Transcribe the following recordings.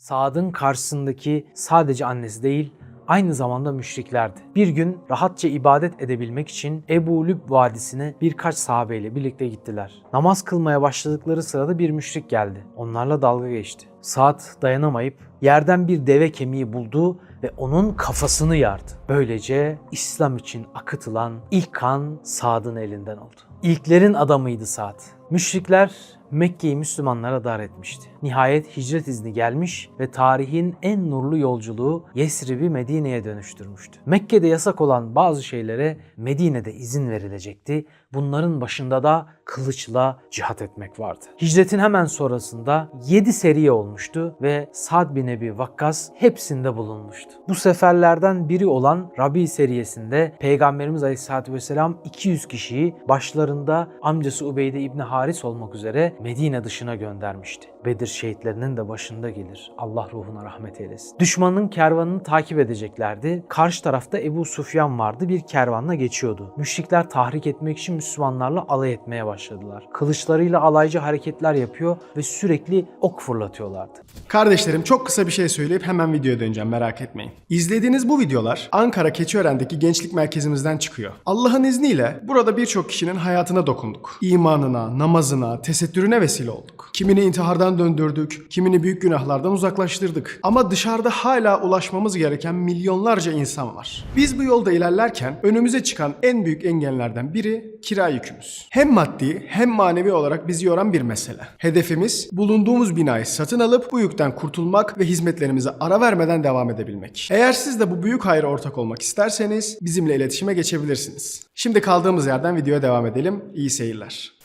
Saad'ın karşısındaki sadece annesi değil, aynı zamanda müşriklerdi. Bir gün rahatça ibadet edebilmek için Ebu Lüb Vadisi'ne birkaç sahabeyle birlikte gittiler. Namaz kılmaya başladıkları sırada bir müşrik geldi. Onlarla dalga geçti. Saad dayanamayıp yerden bir deve kemiği buldu ve onun kafasını yardı. Böylece İslam için akıtılan ilk kan Saad'ın elinden oldu. İlklerin adamıydı Saad. Müşrikler Mekke'yi Müslümanlara dar etmişti. Nihayet hicret izni gelmiş ve tarihin en nurlu yolculuğu Yesrib'i Medine'ye dönüştürmüştü. Mekke'de yasak olan bazı şeylere Medine'de izin verilecekti. Bunların başında da kılıçla cihat etmek vardı. Hicretin hemen sonrasında 7 seriye olmuştu ve Sad bin Ebi Vakkas hepsinde bulunmuştu. Bu seferlerden biri olan Rabi seriyesinde Peygamberimiz Aleyhisselatü Vesselam 200 kişiyi başlarında amcası Ubeyde İbni Haris olmak üzere Medine dışına göndermişti. Bedir şehitlerinin de başında gelir. Allah ruhuna rahmet eylesin. Düşmanın kervanını takip edeceklerdi. Karşı tarafta Ebu Sufyan vardı. Bir kervanla geçiyordu. Müşrikler tahrik etmek için Müslümanlarla alay etmeye başladılar. Kılıçlarıyla alaycı hareketler yapıyor ve sürekli ok fırlatıyorlardı. Kardeşlerim çok kısa bir şey söyleyip hemen videoya döneceğim merak etmeyin. İzlediğiniz bu videolar Ankara Keçiören'deki gençlik merkezimizden çıkıyor. Allah'ın izniyle burada birçok kişinin hayatına dokunduk. İmanına, namazına, tesettürüne vesile olduk. Kimini intihardan döndürdük, kimini büyük günahlardan uzaklaştırdık. Ama dışarıda hala ulaşmamız gereken milyonlarca insan var. Biz bu yolda ilerlerken önümüze çıkan en büyük engellerden biri kira yükümüz. Hem maddi hem manevi olarak bizi yoran bir mesele. Hedefimiz bulunduğumuz binayı satın alıp bu yükten kurtulmak ve hizmetlerimize ara vermeden devam edebilmek. Eğer siz de bu büyük hayra ortak olmak isterseniz bizimle iletişime geçebilirsiniz. Şimdi kaldığımız yerden videoya devam edelim. İyi seyirler.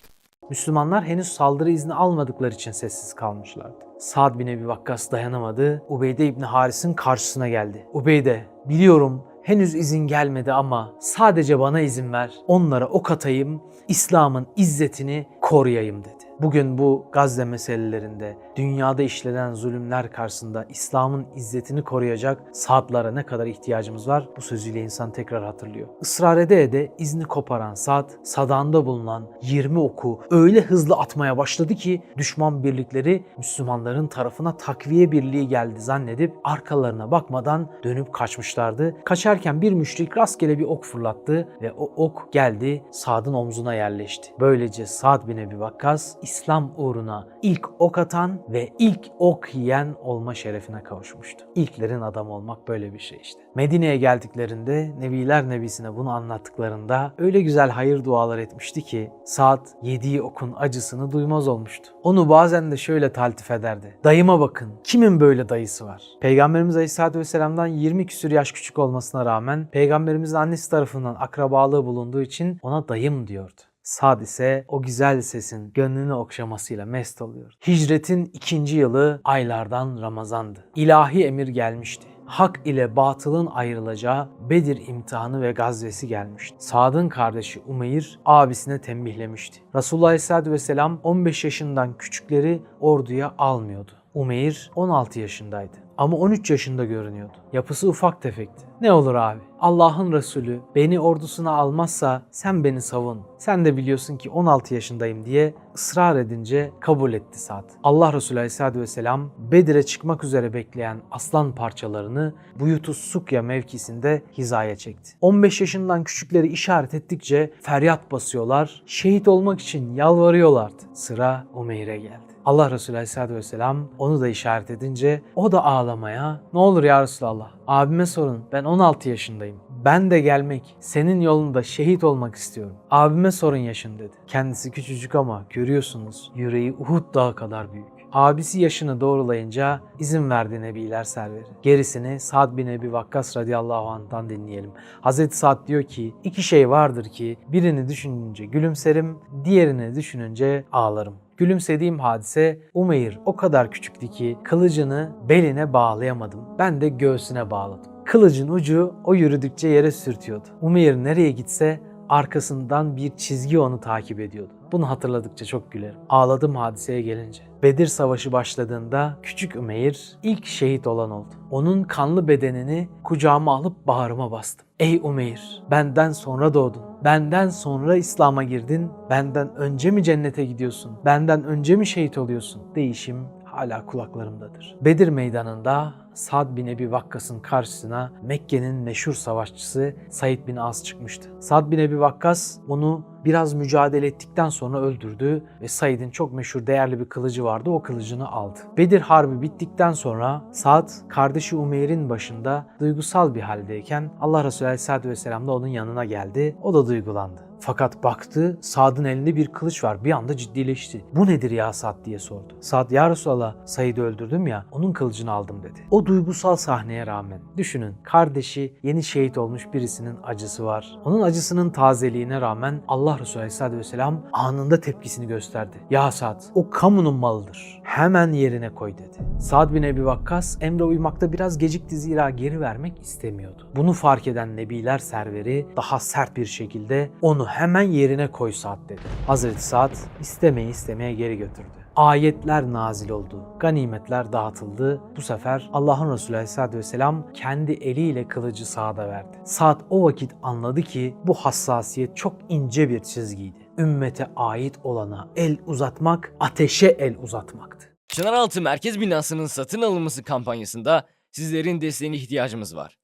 Müslümanlar henüz saldırı izni almadıkları için sessiz kalmışlardı. Sa'd bin Ebi Vakkas dayanamadı. Ubeyde İbni Haris'in karşısına geldi. Ubeyde, biliyorum henüz izin gelmedi ama sadece bana izin ver. Onlara ok atayım, İslam'ın izzetini koruyayım dedi. Bugün bu Gazze meselelerinde dünyada işlenen zulümler karşısında İslam'ın izzetini koruyacak saatlara ne kadar ihtiyacımız var bu sözüyle insan tekrar hatırlıyor. Israr ede ede izni koparan saat sadağında bulunan 20 oku öyle hızlı atmaya başladı ki düşman birlikleri Müslümanların tarafına takviye birliği geldi zannedip arkalarına bakmadan dönüp kaçmışlardı. Kaçarken bir müşrik rastgele bir ok fırlattı ve o ok geldi Sad'ın omzuna yerleşti. Böylece Sad bin Ebi Vakkas İslam uğruna ilk ok atan ve ilk ok yiyen olma şerefine kavuşmuştu. İlklerin adamı olmak böyle bir şey işte. Medine'ye geldiklerinde Nebiler Nebisi'ne bunu anlattıklarında öyle güzel hayır dualar etmişti ki Saad yediği okun acısını duymaz olmuştu. Onu bazen de şöyle taltif ederdi. Dayıma bakın kimin böyle dayısı var? Peygamberimiz Aleyhisselatü Vesselam'dan 20 küsür yaş küçük olmasına rağmen Peygamberimizin annesi tarafından akrabalığı bulunduğu için ona dayım diyordu. Sad ise o güzel sesin gönlünü okşamasıyla mest oluyor. Hicretin ikinci yılı aylardan Ramazandı. İlahi emir gelmişti. Hak ile batılın ayrılacağı Bedir imtihanı ve gazvesi gelmişti. Sad'ın kardeşi Umeyr abisine tembihlemişti. Resulullah Aleyhisselatü Vesselam 15 yaşından küçükleri orduya almıyordu. Umeyr 16 yaşındaydı ama 13 yaşında görünüyordu. Yapısı ufak tefekti. Ne olur abi? Allah'ın Resulü beni ordusuna almazsa sen beni savun. Sen de biliyorsun ki 16 yaşındayım diye ısrar edince kabul etti Sa'd. Allah Resulü Aleyhisselatü Vesselam Bedir'e çıkmak üzere bekleyen aslan parçalarını Buyutus Sukya mevkisinde hizaya çekti. 15 yaşından küçükleri işaret ettikçe feryat basıyorlar, şehit olmak için yalvarıyorlardı. Sıra Umeyr'e geldi. Allah Resulü Aleyhisselatü Vesselam onu da işaret edince o da ağlamaya ne olur ya Resulallah abime sorun ben 16 yaşındayım. Ben de gelmek senin yolunda şehit olmak istiyorum. Abime sorun yaşın dedi. Kendisi küçücük ama görüyorsunuz yüreği Uhud dağı kadar büyük. Abisi yaşını doğrulayınca izin verdi Nebiler serveri. Gerisini Sa'd bin Ebi Vakkas radıyallahu anh'tan dinleyelim. Hazreti Sa'd diyor ki iki şey vardır ki birini düşününce gülümserim, diğerini düşününce ağlarım. Gülümsediğim hadise Umeyr o kadar küçüktü ki kılıcını beline bağlayamadım. Ben de göğsüne bağladım. Kılıcın ucu o yürüdükçe yere sürtüyordu. Umeyr nereye gitse arkasından bir çizgi onu takip ediyordu. Bunu hatırladıkça çok gülerim. Ağladım hadiseye gelince. Bedir Savaşı başladığında küçük Umeyr ilk şehit olan oldu. Onun kanlı bedenini kucağıma alıp bağrıma bastım. Ey Umeyr, benden sonra doğdun. Benden sonra İslam'a girdin. Benden önce mi cennete gidiyorsun? Benden önce mi şehit oluyorsun? Değişim hala kulaklarımdadır. Bedir meydanında Sad bin Ebi Vakkas'ın karşısına Mekke'nin meşhur savaşçısı Said bin As çıkmıştı. Sad bin Ebi Vakkas onu biraz mücadele ettikten sonra öldürdü ve Said'in çok meşhur değerli bir kılıcı vardı o kılıcını aldı. Bedir Harbi bittikten sonra Sad kardeşi Umeyr'in başında duygusal bir haldeyken Allah Resulü Aleyhisselatü Vesselam da onun yanına geldi. O da duygulandı. Fakat baktı Sad'ın elinde bir kılıç var. Bir anda ciddileşti. Bu nedir ya Sad diye sordu. Sad ya Resulallah Said'i öldürdüm ya onun kılıcını aldım dedi. O duygusal sahneye rağmen düşünün kardeşi yeni şehit olmuş birisinin acısı var. Onun acısının tazeliğine rağmen Allah Resulü Aleyhisselatü Vesselam anında tepkisini gösterdi. Ya Sad o kamunun malıdır. Hemen yerine koy dedi. Sad bin Ebi Vakkas emre uymakta biraz gecikti zira geri vermek istemiyordu. Bunu fark eden Nebiler serveri daha sert bir şekilde onu hemen yerine koy Sad dedi. Hazreti Sad istemeyi istemeye geri götürdü. Ayetler nazil oldu. Ganimetler dağıtıldı. Bu sefer Allah'ın Resulü Aleyhisselatü Vesselam kendi eliyle kılıcı Sa'da verdi. Sa'd o vakit anladı ki bu hassasiyet çok ince bir çizgiydi. Ümmete ait olana el uzatmak, ateşe el uzatmaktı. Çınaraltı Merkez Binası'nın satın alınması kampanyasında sizlerin desteğine ihtiyacımız var.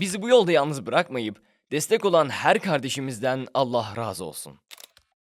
Bizi bu yolda yalnız bırakmayıp destek olan her kardeşimizden Allah razı olsun.